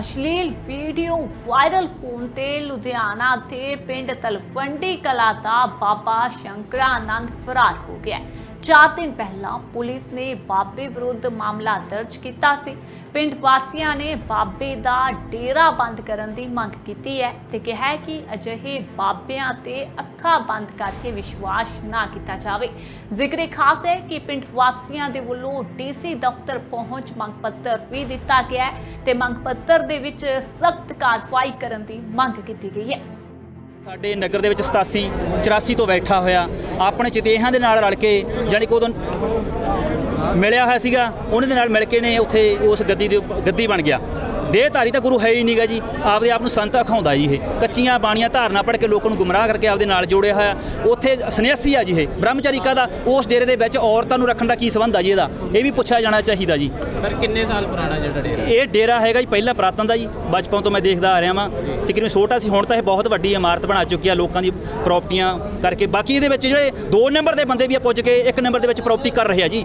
ਅਸ਼ਲੀਲ video viral ਹੋਣ ਤੇ ਲੁਧਿਆਣਾ ਦੇ ਪਿੰਡ ਤਲਵੰਡੀ ਕਲਾ ਦਾ ਬਾਬਾ ਸ਼ੰਕਰਾਨੰਦ ਫਰਾਰ ਹੋ ਗਿਆ। ਹੈ। ਚਾਰ ਦਿਨ ਪਹਿਲਾਂ ਪੁਲਿਸ ਨੇ ਬਾਬੇ ਵਿਰੁੱਧ ਮਾਮਲਾ ਦਰਜ ਕੀਤਾ ਸੀ ਪਿੰਡ ਵਾਸੀਆਂ ਨੇ ਬਾਬੇ ਦਾ ਡੇਰਾ ਬੰਦ ਕਰਨ ਦੀ ਮੰਗ ਕੀਤੀ ਹੈ ਤੇ ਕਿਹਾ ਹੈ ਕਿ ਅਜਿਹੇ ਬਾਬਿਆਂ ਤੇ ਅੱਖਾਂ ਬੰਦ ਕਰਕੇ ਵਿਸ਼ਵਾਸ ਨਾ ਕੀਤਾ ਜਾਵੇ ਜ਼ਿਕਰੇ ਖਾਸ ਹੈ ਕਿ ਪਿੰਡ ਵਾਸੀਆਂ ਦੇ ਵੱਲੋਂ ਡੀਸੀ ਦਫ਼ਤਰ ਪਹੁੰਚ ਮੰਗ ਪੱਤਰ ਵੀ ਦਿੱਤਾ ਗਿਆ ਹੈ ਤੇ ਮੰਗ ਪੱਤਰ ਦੇ ਵਿੱਚ ਸਖਤ ਕਾਰਵਾਈ ਕਰਨ ਦੀ ਮੰਗ ਕੀਤੀ ਗਈ ਹੈ ਸਾਡੇ ਨਗਰ ਦੇ ਵਿੱਚ 87 84 ਤੋਂ ਬੈਠਾ ਹੋਇਆ ਆਪਣੇ ਚਿਤੇਹਾਂ ਦੇ ਨਾਲ ਰਲ ਕੇ ਜਾਣੀ ਕਿ ਉਦੋਂ ਮਿਲਿਆ ਹੋਇਆ ਸੀਗਾ ਉਹਨਾਂ ਦੇ ਨਾਲ ਮਿਲ ਕੇ ਨੇ ਉੱਥੇ ਉਸ ਗੱਦੀ ਦੇ ਉੱਪ- ਗੱਦੀ ਬਣ ਗਿਆ। ਦੇਹਧਾਰੀ ਤਾਂ ਗੁਰੂ ਹੈ ਹੀ ਨਹੀਂਗਾ ਜੀ। ਆਪਦੇ ਆਪ ਨੂੰ ਸੰਤ ਅਖਾਉਂਦਾ ਜੀ ਇਹ। ਕੱਚੀਆਂ ਬਾਣੀਆਂ ਧਾਰਨਾ ਪੜ ਕੇ ਲੋਕਾਂ ਨੂੰ ਗੁੰਮਰਾਹ ਕਰਕੇ ਆਪਦੇ ਨਾਲ ਜੋੜਿਆ ਹੋਇਆ। ਉੱਥੇ ਸੰਨਿਆਸੀ ਆ ਜੀ ਇਹ। ਬ੍ਰਹਮਚਾਰੀ ਦਾ ਉਸ ਡੇਰੇ ਦੇ ਵਿੱਚ ਔਰਤਾਂ ਨੂੰ ਰੱਖਣ ਦਾ ਕੀ ਸੰਬੰਧ ਆ ਜੀ ਇਹਦਾ? ਇਹ ਵੀ ਪੁੱਛਿਆ ਜਾਣਾ ਚਾਹੀਦਾ ਜੀ। ਸਰ ਕਿੰਨੇ ਸਾਲ ਪੁਰਾਣਾ ਜਿਹੜਾ ਡੇਰਾ? ਇਹ ਡੇਰਾ ਹੈਗਾ ਜੀ ਪਹਿਲਾ ਪ੍ਰਾਤਨ ਦਾ ਜੀ। ਬਚਪਨ ਤੋਂ ਮੈਂ ਦੇਖਦਾ ਆ ਰਿਹਾ ਵਾਂ। ਤਕਰੀਬਨ ਛੋਟਾ ਸੀ ਹੁਣ ਤਾਂ ਇਹ ਬਹੁਤ ਵੱਡੀ ਇਮਾਰਤ ਬਣਾ ਚੁੱਕੀ ਆ ਲੋਕਾਂ ਦੀ ਪ੍ਰਾਪਰਟੀਆਂ ਕਰਕੇ। ਬਾਕੀ ਇਹਦੇ ਵਿੱਚ ਜਿਹੜੇ 2 ਨੰਬਰ ਦੇ ਬੰਦੇ ਵੀ ਆ ਪੁੱਜ ਕੇ 1 ਨੰਬਰ ਦੇ ਵਿੱਚ ਪ੍ਰਾਪਰਟੀ ਕਰ ਰਹੇ ਆ ਜੀ।